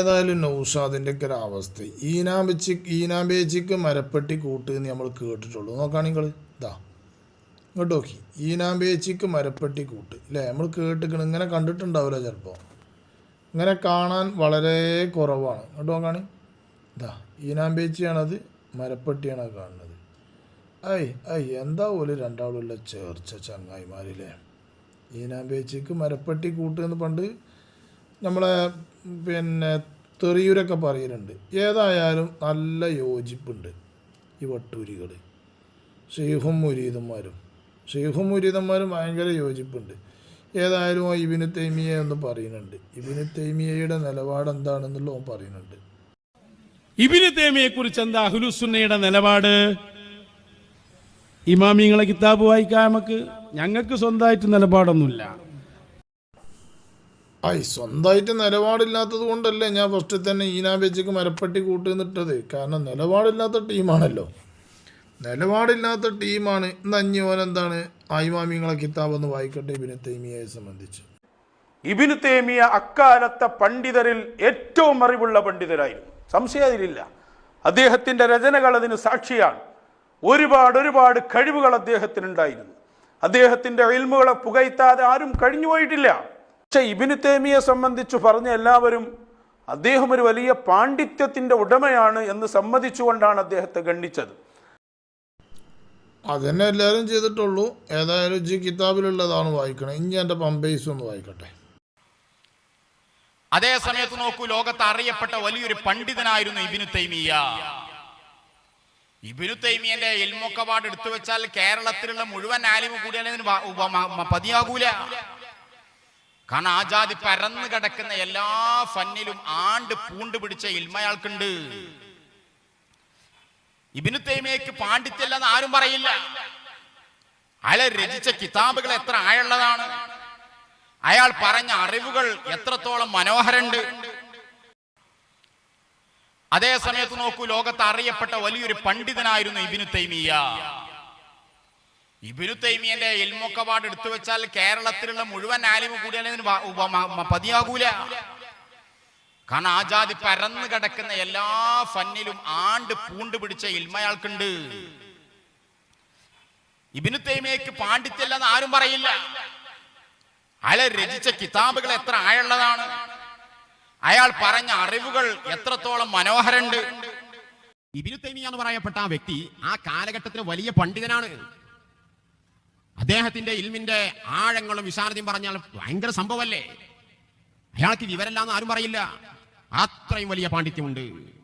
ഏതായാലും നൗഷാദിന്റെ ഒക്കെ ഒരു അവസ്ഥ. ഈനാമ്പച്ചി ഈനാമ്പേച്ചിക്ക് മരപ്പെട്ടി കൂട്ട് എന്ന് നമ്മൾ കേട്ടിട്ടുള്ളൂ. നോക്കുകയാണെങ്കിൽ ഇതാ ഇങ്ങോട്ട് നോക്കി. ഈനാമ്പേച്ചിക്ക് മരപ്പെട്ടി കൂട്ട്. ഇല്ലേ നമ്മൾ കേട്ടിക്കണം. ഇങ്ങനെ കണ്ടിട്ടുണ്ടാവില്ല ചിലപ്പോൾ ഇങ്ങനെ കാണാൻ വളരെ കുറവാണ്. ഇങ്ങോട്ട് നോക്കാണ്. ഇതാ ഈനാമ്പേച്ചിയാണത് മരപ്പെട്ടിയാണ് കാണുന്നത്. ഐ ഐ എന്താ പോലെ രണ്ടാളുള്ള ചേർച്ച ചങ്ങായിമാരില്ലേ? ഈനാമ്പേച്ചിക്ക് മരപ്പെട്ടി കൂട്ട് എന്ന് പണ്ട് നമ്മളെ പിന്നെ തെറിയൂരൊക്കെ പറയുന്നുണ്ട് ഏതായാലും നല്ല യോജിപ്പുണ്ട് ഈ വട്ടൂരികൾ ഷെയ്ഖും മുരീദന്മാരും ഷെയ്ഖും മുരീദന്മാരും ഭയങ്കര യോജിപ്പുണ്ട്. ഏതായാലും ഇബിന് തൈമിയ എന്ന് പറയുന്നുണ്ട്. ഇബിന് തൈമിയയുടെ നിലപാട് എന്താണെന്നുള്ള ഓൻ പറയുന്നുണ്ട്. ഇബിന് തേമിയെ കുറിച്ച് എന്താ അഹുലുസുന്നയുടെ നിലപാട്? ഇമാമിങ്ങളെ കിതാബ് വായിക്കാൻ നമുക്ക് ഞങ്ങൾക്ക് സ്വന്തമായിട്ട് നിലപാടൊന്നുമില്ല. ഐ സ്വന്തമായിട്ട് നിലപാടില്ലാത്തത് കൊണ്ടല്ലേ ഞാൻ ഫസ്റ്റ് തന്നെ ഈനാബേച്ചക്ക് മരപ്പട്ടി കൂട്ടുന്നിട്ടത്. കാരണം നിലപാടില്ലാത്ത ടീമാണല്ലോ. നിലപാടില്ലാത്ത ടീമാണ്. ഇന്ന് അഞ്ഞോൻ എന്താണ്? ആയിമാമിങ്ങളെ കിതാബ് ഒന്ന് വായിക്കട്ടെ ഇബിന് തൈമിയയെ സംബന്ധിച്ച്. ഇബിന് തേമിയ അക്കാലത്തെ പണ്ഡിതരിൽ ഏറ്റവും അറിവുള്ള പണ്ഡിതരായിരുന്നു. സംശയത്തിലില്ല അദ്ദേഹത്തിന്റെ രചനകൾ അതിന് സാക്ഷിയാണ്. ഒരുപാട് ഒരുപാട് കഴിവുകൾ അദ്ദേഹത്തിനുണ്ടായിരുന്നു. അദ്ദേഹത്തിന്റെ ഇൽമുകളെ പുകയ്ത്താതെ ആരും കഴിഞ്ഞു പോയിട്ടില്ല. പക്ഷെ ഇബിന് തേമിയെ സംബന്ധിച്ച് പറഞ്ഞ എല്ലാവരും അദ്ദേഹം ഒരു വലിയ പാണ്ഡിത്യത്തിന്റെ ഉടമയാണ് എന്ന് സമ്മതിച്ചുകൊണ്ടാണ് അദ്ദേഹത്തെ ഗണ്ണിച്ചത് അതന്നെ എല്ലാവരും ചെയ്തിട്ടുള്ളൂ. ഏതായാലും ജി കിതാബിലുള്ളതാണ് വായിക്കണം. ഇനി എന്റെ പമ്പേസ് ഒന്ന് വായിക്കട്ടെ. അതേ സമയത്ത് നോക്കൂ ലോകത്ത് അറിയപ്പെട്ട വലിയൊരു പണ്ഡിതനായിരുന്നു ഇബിനു തൈമിയ ഇബിനു തൈമിയന്റെ എൽമൊക്കവാട് എടുത്തു വെച്ചാൽ കേരളത്തിലുള്ള മുഴുവൻ ആലിമ കൂടിയാലും പതിയാകൂല. കാരണം ആ ജാതി പരന്നു കിടക്കുന്ന എല്ലാ ഫന്നിലും ആണ്ട് പൂണ്ട് പിടിച്ച ഇൽമയാൾക്കുണ്ട്. ഇബിനു തൈമിയക്ക് പാണ്ഡിത്യല്ലെന്ന് ആരും പറയില്ല. അയാളെ രചിച്ച കിതാബുകൾ എത്ര ആയുള്ളതാണ് അയാൾ പറഞ്ഞ അറിവുകൾ എത്രത്തോളം മനോഹരണ്ട് അതേ സമയത്ത് നോക്കൂ ലോകത്ത് അറിയപ്പെട്ട വലിയൊരു പണ്ഡിതനായിരുന്നു ഇബിനു തൈമിയ ഇബിനു തൈമിയന്റെ എൽമൊക്കവാട് എടുത്തു വെച്ചാൽ കേരളത്തിലുള്ള മുഴുവൻ ആലിമ മ- പതിയാകൂല. കാരണം ആ ജാതി പരന്നു കിടക്കുന്ന എല്ലാ ഫന്നിലും ആണ്ട് പൂണ്ട് പിടിച്ച ഇൽമയാൾക്കുണ്ട്. ഇബിനു തൈമിയക്ക് പാണ്ഡിത്യല്ലെന്ന് ആരും പറയില്ല. അയാളെ രചിച്ച കിതാബുകൾ എത്ര ആഴുള്ളതാണ് അയാൾ പറഞ്ഞ അറിവുകൾ എത്രത്തോളം മനോഹരണ്ട് ഇബിനു തൈമിയ എന്ന് പറയപ്പെട്ട ആ വ്യക്തി ആ കാലഘട്ടത്തിലെ വലിയ പണ്ഡിതനാണ്. അദ്ദേഹത്തിന്റെ ഇൽമിന്റെ ആഴങ്ങളും വിശാലതയും പറഞ്ഞാൽ ഭയങ്കര സംഭവമല്ലേ? അയാൾക്ക് വിവരമില്ലാന്ന് ആരും പറയില്ല. അത്രയും വലിയ പാണ്ഡിത്യമുണ്ട്.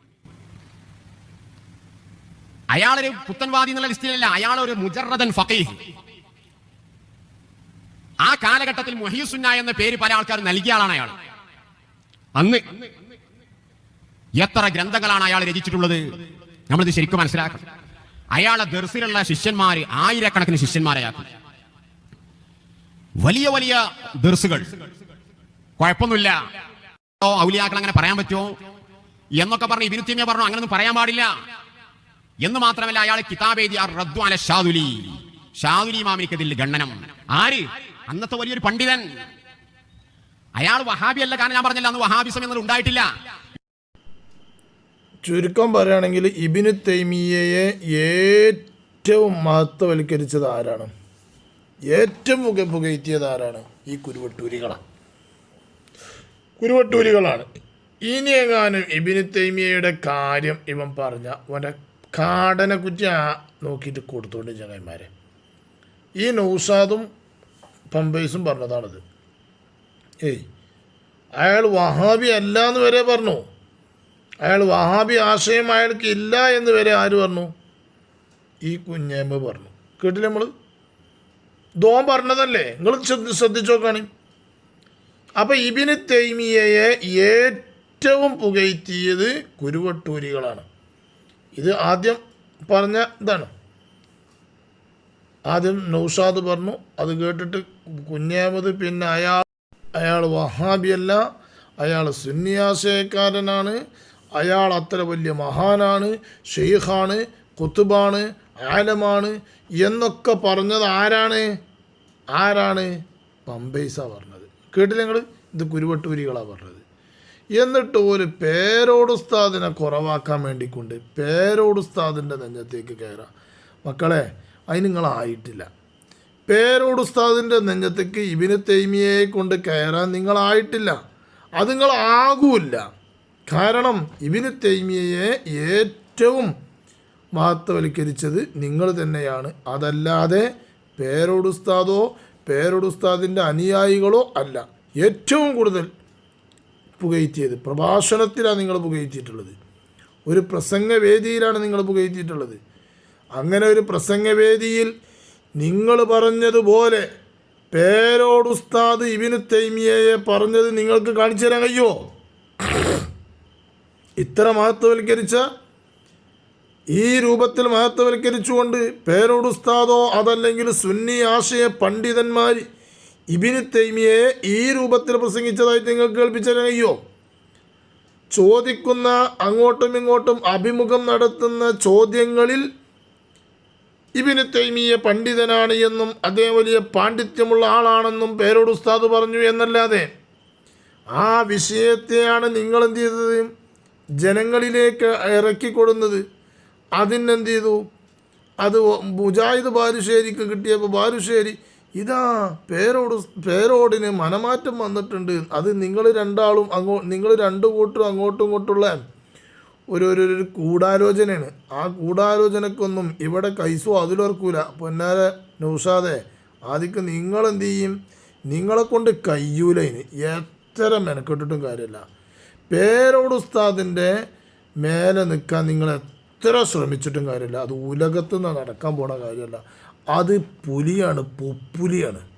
അയാളൊരു പുത്തൻവാദി എന്നുള്ള ലിസ്റ്റിലല്ല അയാൾ ഒരു മുജറദൻ ഫക്കീഹ് ആ കാലഘട്ടത്തിൽ മുഹീസുന്ന എന്ന പേര് പല ആൾക്കാർ നൽകിയ ആളാണ് അയാൾ. അന്ന് എത്ര ഗ്രന്ഥങ്ങളാണ് അയാൾ രചിച്ചിട്ടുള്ളത്? നമ്മളിത് ശരിക്കും മനസ്സിലാക്കണം. അയാളെ ദർസിലുള്ള ശിഷ്യന്മാര് ആയിരക്കണക്കിന് ശിഷ്യന്മാരയാക്കും വലിയ വലിയ ദർസുകൾ. കുഴപ്പമൊന്നുമില്ല. ഔലിയാക്കൾ അങ്ങനെ പറയാൻ പറ്റുമോ? എന്നൊക്കെ പറഞ്ഞ് ഇബിനുത്തീമിയ പറഞ്ഞു അങ്ങനൊന്നും പറയാൻ പാടില്ല. എന്ന് മാത്രമല്ല അയാൾ കിതാബ് ഷാദുലി. ഷാദുലി മാമിക്കതിൽ ഗണ്ണനം. ആര്? അന്നത്തെ വലിയൊരു പണ്ഡിതൻ. അയാൾ വഹാബി അല്ല കാരണം ഞാൻ പറഞ്ഞില്ല അന്ന് വഹാബിസം എന്നത് ഉണ്ടായിട്ടില്ല. ചുരുക്കം പറയുകയാണെങ്കിൽ ഇബിന് തൈമിയയെ ഏറ്റവും മഹത്വവൽക്കരിച്ചത് ആരാണ്? ഏറ്റവും പുക പുകയറ്റിയത് ആരാണ്? ഈ കുരുവട്ടൂരികളാണ് കുരുവട്ടൂരികളാണ്. ഇനി എങ്ങാനും ഇബിന് തൈമിയയുടെ കാര്യം ഇവൻ പറഞ്ഞ അവന്റെ കാടനെ കുറ്റി നോക്കിയിട്ട് കൊടുത്തോണ്ട് ചങ്ങന്മാരെ ഈ നൗസാദും പമ്പേസും പറഞ്ഞതാണിത്. ഏയ് അയാൾ വഹാബി അല്ല എന്ന് വരെ പറഞ്ഞു. അയാൾ വഹാബി ആശയം അയാൾക്ക് ഇല്ല എന്ന് വരെ ആര് പറഞ്ഞു? ഈ കുഞ്ഞേമ്മ പറഞ്ഞു. കേട്ടില്ല നമ്മൾ ദോം പറഞ്ഞതല്ലേ? നിങ്ങൾ ശ്രദ്ധ ശ്രദ്ധിച്ചു നോക്കാണ് അപ്പം ഇബിന് തൈമിയയെ ഏറ്റവും പുകയറ്റിയത് കുരുവട്ടൂരികളാണ്. ഇത് ആദ്യം പറഞ്ഞ ഇതാണ്. ആദ്യം നൗഷാദ് പറഞ്ഞു. അത് കേട്ടിട്ട് കുഞ്ഞേമത് പിന്നെ അയാൾ അയാൾ വഹാബിയല്ല അയാൾ സുന്നിയാശയക്കാരനാണ് അയാൾ അത്ര വലിയ മഹാനാണ് ഷെയ്ഖാണ് കുത്തുബാണ് ആലമാണ് എന്നൊക്കെ പറഞ്ഞത് ആരാണ്? ആരാണ്? പമ്പൈസ പറഞ്ഞത്. കേട്ടില്ല നിങ്ങൾ ഇത് കുരുവട്ടൂരികളാണ് പറഞ്ഞത്. എന്നിട്ട് ഒരു പേരോട് ഉസ്താദിനെ കുറവാക്കാൻ വേണ്ടിക്കൊണ്ട് പേരോട് ഉസ്താദിന്റെ നെഞ്ഞത്തേക്ക് കയറാം. മക്കളെ അതിന് നിങ്ങളായിട്ടില്ല പേരോട് ഉസ്താദിന്റെ നെഞ്ഞത്തേക്ക് ഇബിന് തൈമിയെ കൊണ്ട് കയറാൻ നിങ്ങളായിട്ടില്ല അത് നിങ്ങളാകൂല്ല കാരണം ഇബിന് തൈമിയയെ ഏറ്റവും മഹത്വവൽക്കരിച്ചത് നിങ്ങൾ തന്നെയാണ്. അതല്ലാതെ പേരോട് ഉസ്താദോ പേരോട് ഉസ്താദിന്റെ അനുയായികളോ അല്ല. ഏറ്റവും കൂടുതൽ പുകയറ്റിയത് പ്രഭാഷണത്തിലാണ് നിങ്ങൾ പുകയറ്റിയിട്ടുള്ളത്. ഒരു പ്രസംഗവേദിയിലാണ് നിങ്ങൾ പുകയറ്റിയിട്ടുള്ളത്. അങ്ങനെ ഒരു പ്രസംഗവേദിയിൽ നിങ്ങൾ പറഞ്ഞതുപോലെ പേരോടുസ്താദ് ഇബിന് തൈമിയയെ പറഞ്ഞത് നിങ്ങൾക്ക് കാണിച്ചു തരാൻ കഴിയുമോ? ഇത്ര മഹത്വവൽക്കരിച്ച ഈ രൂപത്തിൽ മഹത്വവൽക്കരിച്ചുകൊണ്ട് പേരോടുസ്താദോ അതല്ലെങ്കിൽ സുന്നി ആശയ പണ്ഡിതന്മാർ ഇബിന് തൈമിയെ ഈ രൂപത്തിൽ പ്രസംഗിച്ചതായി നിങ്ങൾക്ക് കേൾപ്പിച്ചു തരാൻ ചോദിക്കുന്ന അങ്ങോട്ടും ഇങ്ങോട്ടും അഭിമുഖം നടത്തുന്ന ചോദ്യങ്ങളിൽ ഇബിന് തൈമിയെ പണ്ഡിതനാണ് എന്നും അദ്ദേഹം വലിയ പാണ്ഡിത്യമുള്ള ആളാണെന്നും പേരോട് ഉസ്താദ് പറഞ്ഞു എന്നല്ലാതെ ആ വിഷയത്തെയാണ് നിങ്ങൾ എന്ത് ചെയ്തത്? ജനങ്ങളിലേക്ക് ഇറക്കിക്കൊടുന്നത്. അതിനെന്ത് ചെയ്തു അത് മുജാഹിദ് ബാലുശ്ശേരിക്ക് കിട്ടിയപ്പോൾ ബാലുശ്ശേരി ഇതാ പേരോട് പേരോടിന് മനമാറ്റം വന്നിട്ടുണ്ട്. അത് നിങ്ങൾ രണ്ടാളും അങ്ങോ നിങ്ങൾ രണ്ടു കൂട്ടും അങ്ങോട്ടും ഇങ്ങോട്ടുള്ള ഒരു ഒരു ഒരു ഗൂഢാലോചനയാണ് ആ ഗൂഢാലോചനക്കൊന്നും ഇവിടെ കൈസോ അതിലോർക്കൂല പൊന്നാര നൗഷാദെ ആദ്യം നിങ്ങളെന്ത് ചെയ്യും നിങ്ങളെ കൊണ്ട് കയ്യൂല എത്ര മെനക്കെട്ടിട്ടും കാര്യമില്ല പേരോട് ഉസ്താദിന്റെ മേലെ നിൽക്കാൻ നിങ്ങൾ എത്ര ശ്രമിച്ചിട്ടും കാര്യമില്ല. അത് ഉലകത്തുനിന്ന് നടക്കാൻ പോണ കാര്യമല്ല. അത് പുലിയാണ് പൊപ്പുലിയാണ്